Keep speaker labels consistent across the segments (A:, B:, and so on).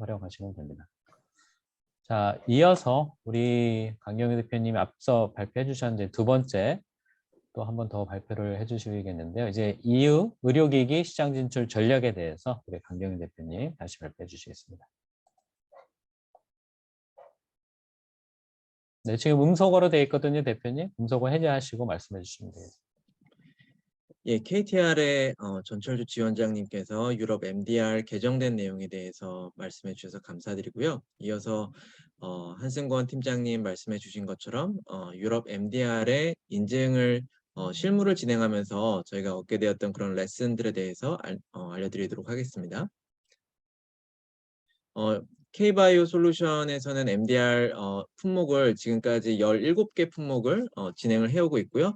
A: 활용하시면 됩니다. 자, 이어서 우리 강경희 대표님이 앞서 발표해 주셨는데 두 번째 또 한 번 더 발표를 해 주시겠는데요. 이제 EU 의료기기 시장 진출 전략에 대해서 우리 강경희 대표님 다시 발표해 주시겠습니다. 네, 지금 음소거로 되어 있거든요, 대표님. 음소거 해제하시고 말씀해 주시면 되겠습니다.
B: 예, KTR의 어, 전철주 지원장님께서 유럽 MDR 개정된 내용에 대해서 말씀해 주셔서 감사드리고요. 이어서 어, 한승권 팀장님 말씀해 주신 것처럼 어, 유럽 MDR의 인증을 어, 실무를 진행하면서 저희가 얻게 되었던 그런 레슨들에 대해서 알, 어, 알려드리도록 하겠습니다. 어, K바이오 솔루션에서는 MDR 어, 품목을 지금까지 17개 품목을 어, 진행을 해오고 있고요.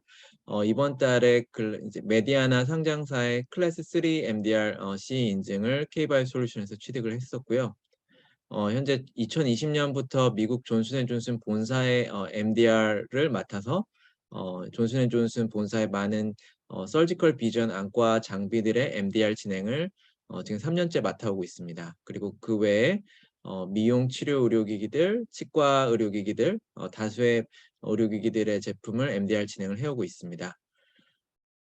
B: 어, 이번 달에 그 이제 메디아나 상장사의 클래스 3 MDR 어, C 인증을 K바이오 솔루션에서 취득을 했었고요. 어, 현재 2020년부터 미국 존슨앤존슨 본사의 어, MDR을 맡아서 어, 존슨앤존슨 본사의 많은 어, 서지컬 비전 안과 장비들의 MDR 진행을 어, 지금 3년째 맡아오고 있습니다. 그리고 그 외에 어, 미용 치료 의료기기들, 치과 의료기기들, 어, 다수의 의료기기들의 제품을 MDR 진행을 해오고 있습니다.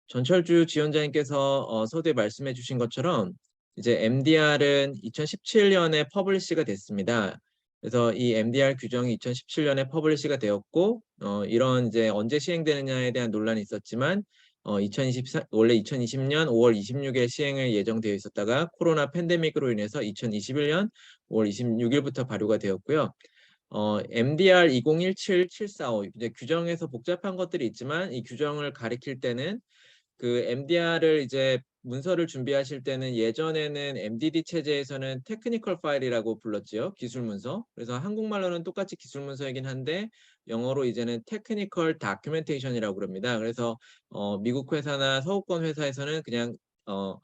B: 전철주 지원자님께서 어, 서두에 말씀해 주신 것처럼 이제 MDR은 2017년에 퍼블리시가 됐습니다. 그래서 이 MDR 규정이 2017년에 퍼블리시가 되었고 어, 이런 이제 언제 시행되느냐에 대한 논란이 있었지만 어, 2024 원래 2020년 5월 26일 시행을 예정되어 있었다가 코로나 팬데믹으로 인해서 2021년 5월 26일부터 발효가 되었고요. 어, MDR 2017-745 이제 규정에서 복잡한 것들이 있지만 이 규정을 가리킬 때는 그 MDR을 이제 문서를 준비하실 때는 예전에는 MDD 체제에서는 테크니컬 파일이라고 불렀지요. 기술 문서. 그래서 한국말로는 똑같이 기술 문서이긴 한데 영어로 이제는 테크니컬 다큐멘테이션이라고 그럽니다. 그래서 어, 미국 회사나 서구권 회사에서는 그냥 어,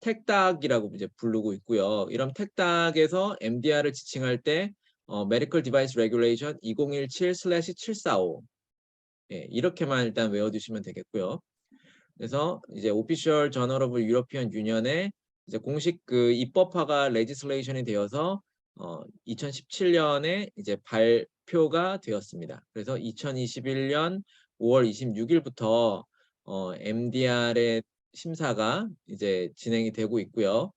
B: 택닥이라고 이제 부르고 있고요. 이런 택닥에서 MDR을 지칭할 때 어, Medical Device Regulation 2017/745 예, 이렇게만 일단 외워두시면 되겠고요. 그래서 이제 오피셜 저널 오브 유러피언 유년의 이제 공식 그 입법화가 레지슬레이션이 되어서 어 2017년에 이제 발표가 되었습니다. 그래서 2021년 5월 26일부터 어 MDR의 심사가 이제 진행이 되고 있고요.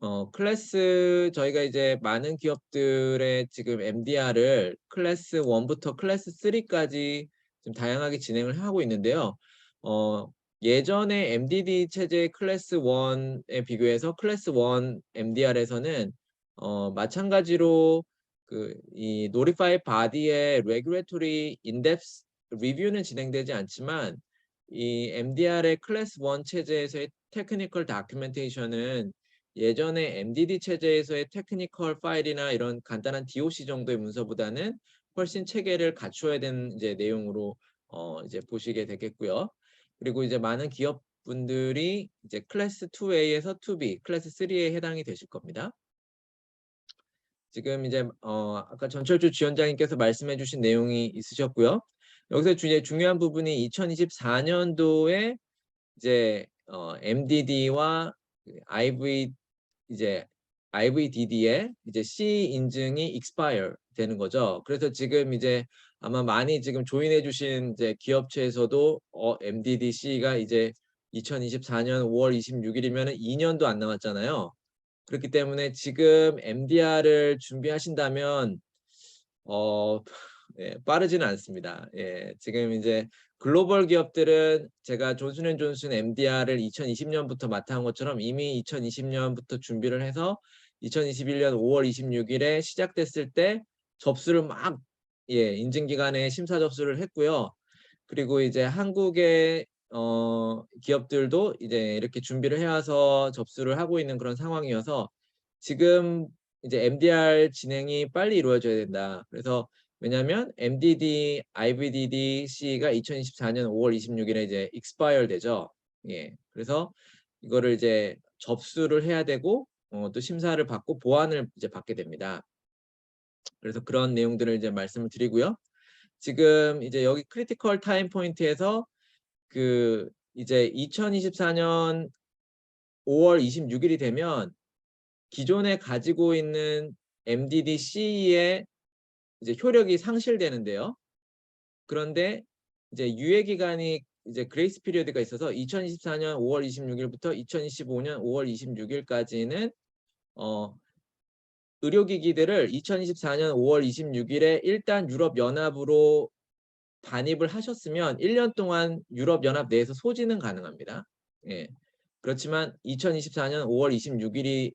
B: 어 클래스 저희가 이제 많은 기업들의 지금 MDR을 클래스 1부터 클래스 3까지 좀 다양하게 진행을 하고 있는데요. 어 예전에 MDD 체제 클래스 1에 비교해서 클래스 1 MDR에서는 어, 마찬가지로 그 이 노리파이 바디의 레귤레토리 인덱스 리뷰는 진행되지 않지만 이 MDR의 클래스 1 체제에서의 테크니컬 다큐멘테이션은 예전에 MDD 체제에서의 테크니컬 파일이나 이런 간단한 DOC 정도의 문서보다는 훨씬 체계를 갖추어야 되는 이제 내용으로 어 이제 보시게 되겠고요. 그리고 이제 많은 기업 분들이 이제 클래스 2A에서 2B, 클래스 3A에 해당이 되실 겁니다. 지금 이제 어 아까 전철주 지원장님께서 말씀해 주신 내용이 있으셨고요. 여기서 주, 중요한 부분이 2024년도에 이제 어 MDD와 IV 이제 IVDD의 이제 C 인증이 expire 되는 거죠. 그래서 지금 이제 아마 많이 지금 조인해 주신 이제 기업체에서도 어, MDDC가 이제 2024년 5월 26일이면 2년도 안 남았잖아요. 그렇기 때문에 지금 MDR을 준비하신다면 어, 예, 빠르지는 않습니다. 예, 지금 이제 글로벌 기업들은 제가 존슨앤존슨 MDR을 2020년부터 맡아온 것처럼 이미 2020년부터 준비를 해서 2021년 5월 26일에 시작됐을 때 접수를 막 예, 인증기관에 심사 접수를 했고요. 그리고 이제 한국의 어, 기업들도 이제 이렇게 준비를 해와서 접수를 하고 있는 그런 상황이어서 지금 이제 MDR 진행이 빨리 이루어져야 된다. 그래서 왜냐하면 MDD, IVDD-C가 2024년 5월 26일에 이제 expire 되죠. 예, 그래서 이거를 이제 접수를 해야 되고 어, 또 심사를 받고 보완을 이제 받게 됩니다. 그래서 그런 내용들을 이제 말씀을 드리고요. 지금 이제 여기 크리티컬 타임 포인트에서 그 이제 2024년 5월 26일이 되면 기존에 가지고 있는 MDD-C의 이제 효력이 상실되는데요. 그런데 이제 유예 기간이 이제 그레이스 피리어드가 있어서 2024년 5월 26일부터 2025년 5월 26일까지는 어 의료기기들을 2024년 5월 26일에 일단 유럽 연합으로 반입을 하셨으면 1년 동안 유럽 연합 내에서 소지는 가능합니다. 예. 그렇지만 2024년 5월 26일이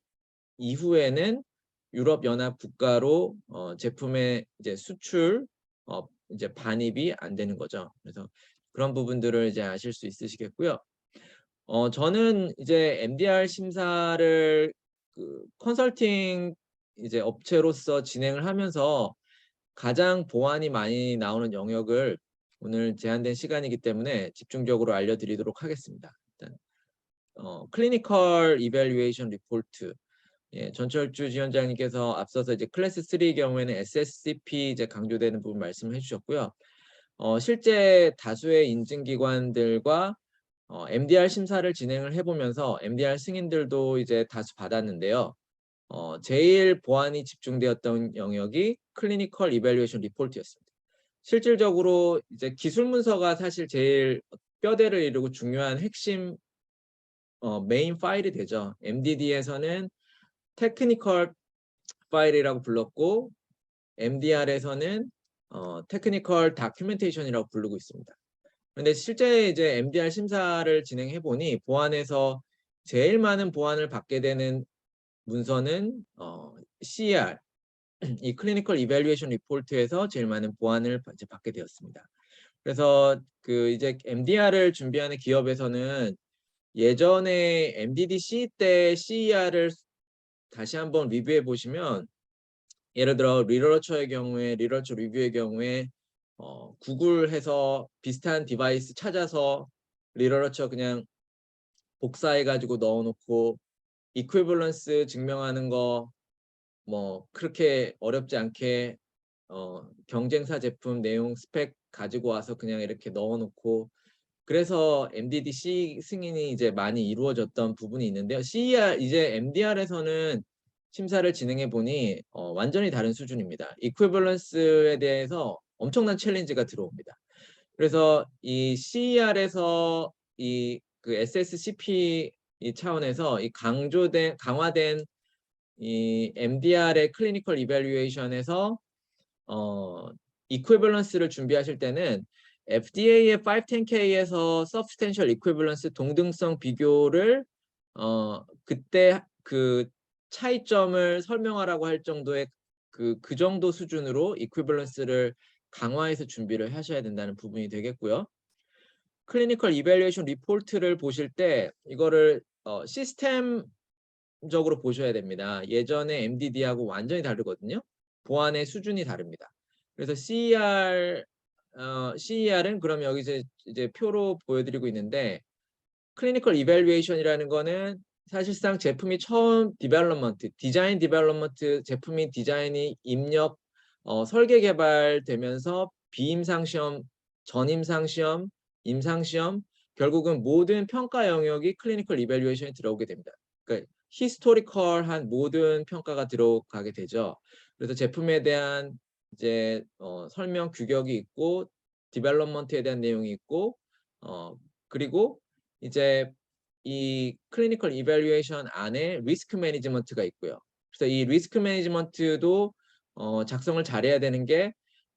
B: 이후에는 유럽 연합 국가로 어, 제품의 이제 수출 어, 이제 반입이 안 되는 거죠. 그래서 그런 부분들을 이제 아실 수 있으시겠고요. 어, 저는 이제 MDR 심사를 그 컨설팅 이제 업체로서 진행을 하면서 가장 보안이 많이 나오는 영역을 오늘 제한된 시간이기 때문에 집중적으로 알려드리도록 하겠습니다. 일단 어, 클리니컬 이밸류에이션 리포트 예, 전철주 지원장님께서 앞서서 이제 클래스 3의 경우에는 SSCP 이제 강조되는 부분 말씀해 주셨고요. 어, 실제 다수의 인증기관들과 어, MDR 심사를 진행을 해보면서 MDR 승인들도 이제 다수 받았는데요. 어, 제일 보안이 집중되었던 영역이 클리니컬 이밸류에이션 리포트였습니다. 실질적으로 이제 기술 문서가 사실 제일 뼈대를 이루고 중요한 핵심 어, 메인 파일이 되죠. MDD에서는 테크니컬 파일이라고 불렀고 MDR에서는 어, 테크니컬 다큐멘테이션이라고 부르고 있습니다. 그런데 실제 이제 MDR 심사를 진행해 보니 보안에서 제일 많은 보안을 받게 되는 문서는 어, CER 이 클리니컬 이밸류에이션 리포트에서 제일 많은 보안을 받- 이제 받게 되었습니다. 그래서 그 이제 MDR을 준비하는 기업에서는 예전에 MDD-C 때 CER을 다시 한번 리뷰해 보시면 예를 들어 리러처의 경우에 리러처 리뷰의 경우에 어, 구글해서 비슷한 디바이스 찾아서 리러처 그냥 복사해 가지고 넣어놓고 이퀴벌런스 증명하는 거 뭐 그렇게 어렵지 않게 어, 경쟁사 제품 내용 스펙 가지고 와서 그냥 이렇게 넣어놓고 그래서 MDD-C 승인이 이제 많이 이루어졌던 부분이 있는데요. CER 이제 MDR에서는 심사를 진행해 보니 어, 완전히 다른 수준입니다. 이퀴벌런스에 대해서 엄청난 챌린지가 들어옵니다. 그래서 이 CER에서 이 그 SSCP 이 차원에서 이 강조된 강화된 이 MDR의 클리니컬 이밸류에이션에서 어 이퀴벌런스를 준비하실 때는 FDA의 510K에서 substantial equivalence 동등성 비교를 어 그때 그 차이점을 설명하라고 할 정도의 그 그 정도 수준으로 equivalence를 강화해서 준비를 하셔야 된다는 부분이 되겠고요. 클리니컬 이밸류에이션 리포트를 보실 때 이거를 어, 시스템적으로 보셔야 됩니다. 예전에 MDD하고 완전히 다르거든요. 보안의 수준이 다릅니다. 그래서 CER 어, CER은 그럼 여기 이제, 이제 표로 보여드리고 있는데 클리니컬 이밸류에이션이라는 거는 사실상 제품이 처음 디벨롭먼트, 디자인 디벨롭먼트 제품이 디자인이 입력, 어, 설계 개발되면서 비임상 시험, 전임상 시험, 임상 시험, 결국은 모든 평가 영역이 클리니컬 이밸류에이션에 들어오게 됩니다. 그러니까 히스토리컬한 모든 평가가 들어가게 되죠. 그래서 제품에 대한 이제 어, 설명 규격이 있고 디벨롭먼트에 대한 내용이 있고 어, 그리고 이제 이 클리니컬 이밸류에이션 안에 리스크 매니지먼트가 있고요. 그래서 이 리스크 매니지먼트도 어, 작성을 잘해야 되는 게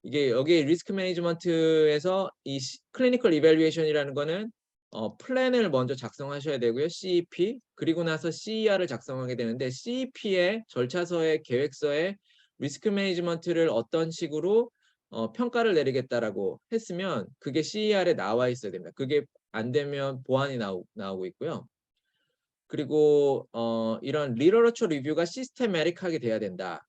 B: 이게 여기 리스크 매니지먼트에서 이 클리니컬 이밸류에이션이라는 거는 어, 플랜을 먼저 작성하셔야 되고요. CEP 그리고 나서 CER을 작성하게 되는데 CEP의 절차서의 계획서에 리스크 매니지먼트를 어떤 식으로 어, 평가를 내리겠다라고 했으면 그게 CER에 나와 있어야 됩니다. 그게 안 되면 보안이 나오, 나오고 있고요. 그리고 어, 이런 리러처 리뷰가 시스테메릭하게 돼야 된다.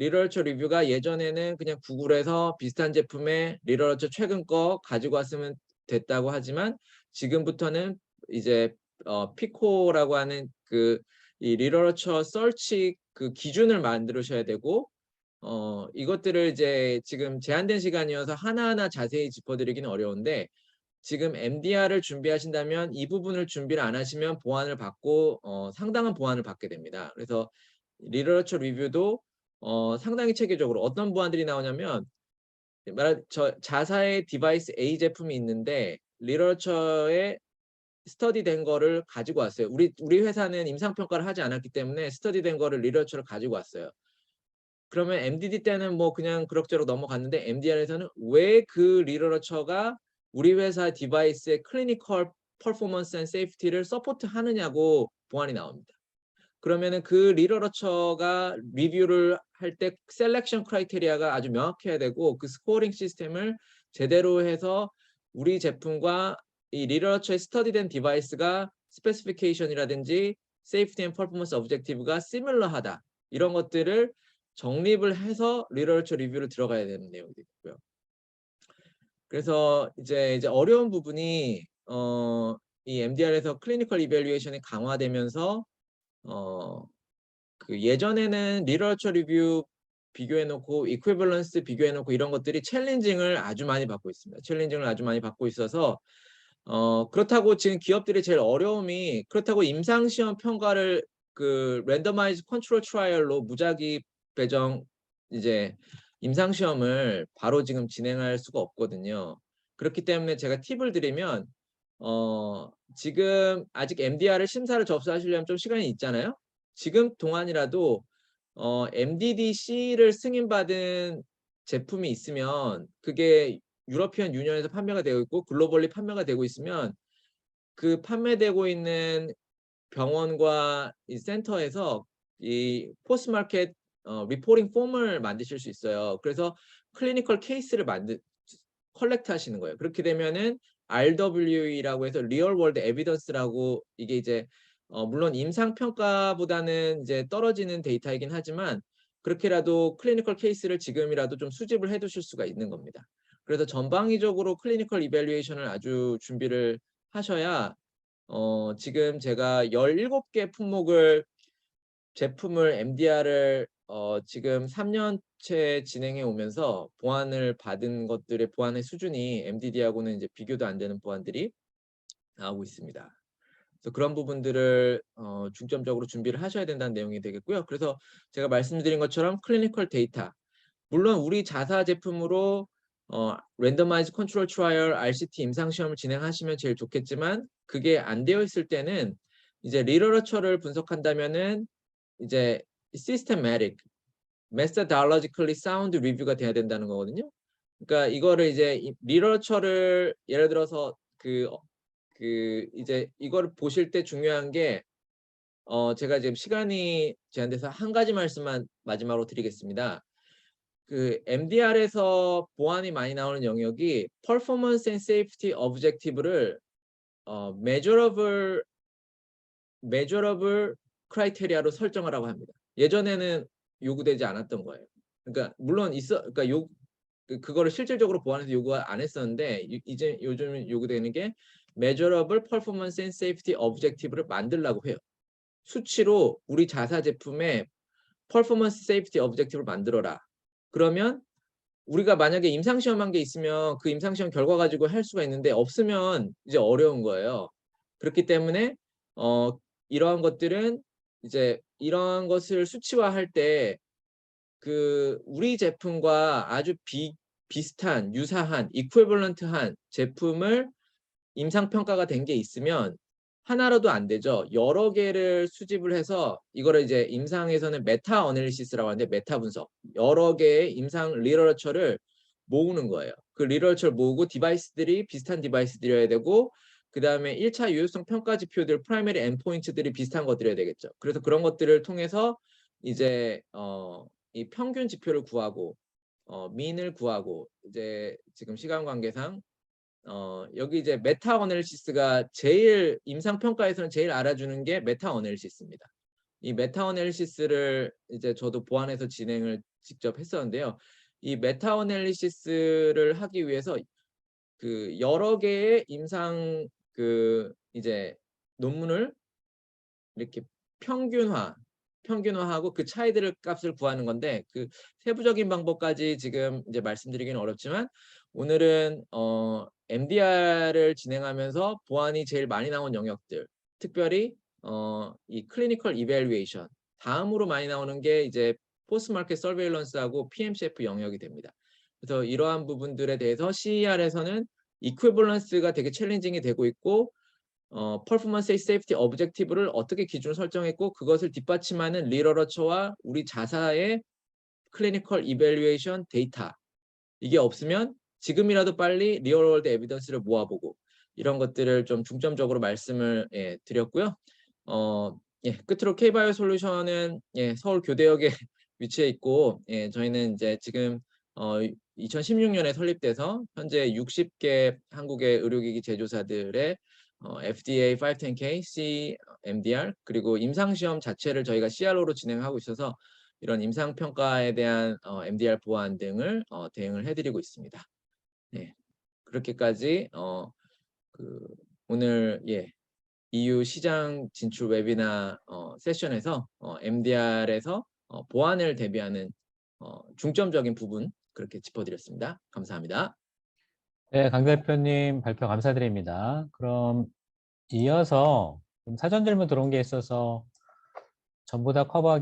B: 리러처 리뷰가 예전에는 그냥 구글에서 비슷한 제품의 리러처 최근 거 가지고 왔으면 됐다고 하지만 지금부터는 이제 어, 피코라고 하는 그 이 리러처 서치 그 기준을 만들으셔야 되고 어, 이것들을 이제 지금 제한된 시간이어서 하나하나 자세히 짚어드리기는 어려운데 지금 MDR을 준비하신다면 이 부분을 준비를 안 하시면 보완을 받고 어, 상당한 보완을 받게 됩니다. 그래서 리터처 리뷰도 어, 상당히 체계적으로 어떤 보완들이 나오냐면 말하 저 자사의 디바이스 A 제품이 있는데 리터처에 스터디 된 거를 가지고 왔어요. 우리 우리 회사는 임상 평가를 하지 않았기 때문에 스터디 된 거를 리터처를 가지고 왔어요. 그러면 MDD 때는 뭐 그냥 그럭저럭 넘어갔는데 MDR에서는 왜 그 리터처가 우리 회사 디바이스의 클리니컬 퍼포먼스 앤 세이프티를 서포트 하느냐고 보안이 나옵니다. 그러면은 그 리터처가 리뷰를 할 때 셀렉션 크라이테리아가 아주 명확해야 되고 그 스코어링 시스템을 제대로 해서 우리 제품과 이 리터처에 스터디된 디바이스가 스페시피케이션이라든지 세이프티 앤 퍼포먼스 오브젝티브가 시밀러하다 이런 것들을 정립을 해서 리터처 리뷰를 들어가야 되는 내용들이 있고요. 그래서 이제 이제 어려운 부분이 어, 이 MDR에서 클리니컬 이밸루에이션이 강화되면서 어, 그 예전에는 리터처 리뷰 비교해 놓고 이퀴벌런스 비교해 놓고 이런 것들이 챌린징을 아주 많이 받고 있습니다. 챌린징을 아주 많이 받고 있어서 어, 그렇다고 지금 기업들이 제일 어려움이 그렇다고 임상 시험 평가를 그 랜더마이즈 컨트롤 트라이얼로 무작위 배정 이제 임상 시험을 바로 지금 진행할 수가 없거든요. 그렇기 때문에 제가 팁을 드리면 어, 지금 아직 MDR을 심사를 접수하시려면 좀 시간이 있잖아요. 지금 동안이라도 어, MDDC를 승인받은 제품이 있으면 그게 유러피언 유니언에서 판매가 되고 있고 글로벌리 판매가 되고 있으면 그 판매되고 있는 병원과 이 센터에서 이 포스트 마켓 어, 리포팅 폼을 만드실 수 있어요. 그래서 클리니컬 케이스를 만드 컬렉트 하시는 거예요. 그렇게 되면은 RWE라고 해서 리얼 월드 에비던스라고 이게 이제 어, 물론 임상 평가보다는 이제 떨어지는 데이터이긴 하지만 그렇게라도 클리니컬 케이스를 지금이라도 좀 수집을 해 두실 수가 있는 겁니다. 그래서 전방위적으로 클리니컬 이밸루에이션을 아주 준비를 하셔야 어, 지금 제가 17개 품목을 제품을 MDR을 어, 지금 3년째 진행해 오면서 보안을 받은 것들의 보안의 수준이 MDD하고는 이제 비교도 안 되는 보안들이 나오고 있습니다. 그래서 그런 부분들을 어, 중점적으로 준비를 하셔야 된다는 내용이 되겠고요. 그래서 제가 말씀드린 것처럼 클리니컬 데이터 물론 우리 자사 제품으로 어, 랜더마이즈 컨트롤 트라이얼 RCT 임상 시험을 진행하시면 제일 좋겠지만 그게 안 되어 있을 때는 이제 리터처를 분석한다면은 이제 systematic, methodologically sound review가 돼야 된다는 거거든요. 그러니까 이거를 이제 리터처를 예를 들어서 그, 어, 그 이제 이거를 보실 때 중요한 게 어, 제가 지금 시간이 제한돼서 한 가지 말씀만 마지막으로 드리겠습니다. 그 MDR에서 보안이 많이 나오는 영역이 performance and safety objective를 어, measurable measurable 크라이테리아로 설정하라고 합니다. 예전에는 요구되지 않았던 거예요. 그러니까 물론 있어 그러니까 요 그- 그거를 실질적으로 보안해서 요구가 안 했었는데 이- 이제 요즘 요구되는 게 measurable performance and safety objective를 만들라고 해요. 수치로 우리 자사 제품의 performance safety objective를 만들어라. 그러면 우리가 만약에 임상 시험한 게 있으면 그 임상 시험 결과 가지고 할 수가 있는데 없으면 이제 어려운 거예요. 그렇기 때문에 어 이러한 것들은 이제 이러한 것을 수치화할 때 그 우리 제품과 아주 비, 비슷한 유사한 이퀄벌런트한 제품을 임상 평가가 된 게 있으면 하나로도 안 되죠. 여러 개를 수집을 해서 이거를 이제 임상에서는 메타 어널리시스라고 하는데 메타 분석. 여러 개의 임상 리터처를 모으는 거예요. 그 리터처를 모으고 디바이스들이 비슷한 디바이스들이어야 되고 그 다음에 1차 유효성 평가 지표들, 프라이머리 엔포인트들이 비슷한 것들이어야 되겠죠. 그래서 그런 것들을 통해서 이제 어, 이 평균 지표를 구하고 어, 민을 구하고 이제 지금 시간 관계상 어, 여기 이제 메타 어널리시스가 제일 임상 평가에서는 제일 알아주는 게 메타 어널리시스입니다. 이 메타 어널리시스를 이제 저도 보안해서 진행을 직접 했었는데요. 이 메타 어널리시스를 하기 위해서 그 여러 개의 임상 그 이제 논문을 이렇게 평균화 평균화하고 그 차이들을 값을 구하는 건데 그 세부적인 방법까지 지금 이제 말씀드리기는 어렵지만 오늘은 어 MDR을 진행하면서 보안이 제일 많이 나온 영역들, 특별히 어, 이 클리니컬 이벨리에이션 다음으로 많이 나오는 게 이제 포스트 마켓 서베일런스하고 PMCF 영역이 됩니다. 그래서 이러한 부분들에 대해서 CER에서는 이퀴벌런스가 되게 챌린징이 되고 있고 어, 퍼포먼스 세이프티 오브젝티브를 어떻게 기준을 설정했고 그것을 뒷받침하는 리러러처와 우리 자사의 클리니컬 이벨리에이션 데이터 이게 없으면 지금이라도 빨리 리얼월드 에비던스를 모아보고 이런 것들을 좀 중점적으로 말씀을 예, 드렸고요. 어, 예, 끝으로 K바이오 솔루션은 예, 서울 교대역에 위치해 있고 예, 저희는 이제 지금 어, 2016년에 설립돼서 현재 60개 한국의 의료기기 제조사들의 어, FDA 510K, C, MDR 그리고 임상시험 자체를 저희가 CRO로 진행하고 있어서 이런 임상평가에 대한 어, MDR 보안 등을 어, 대응을 해드리고 있습니다. 네, 그렇게까지 어, 그 오늘 예, EU 시장 진출 웨비나 어, 세션에서 어, MDR에서 어, 보안을 대비하는 어, 중점적인 부분 그렇게 짚어드렸습니다. 감사합니다.
A: 네, 강 대표님 발표 감사드립니다. 그럼 이어서 좀 사전 질문 들어온 게 있어서 전부 다 커버하기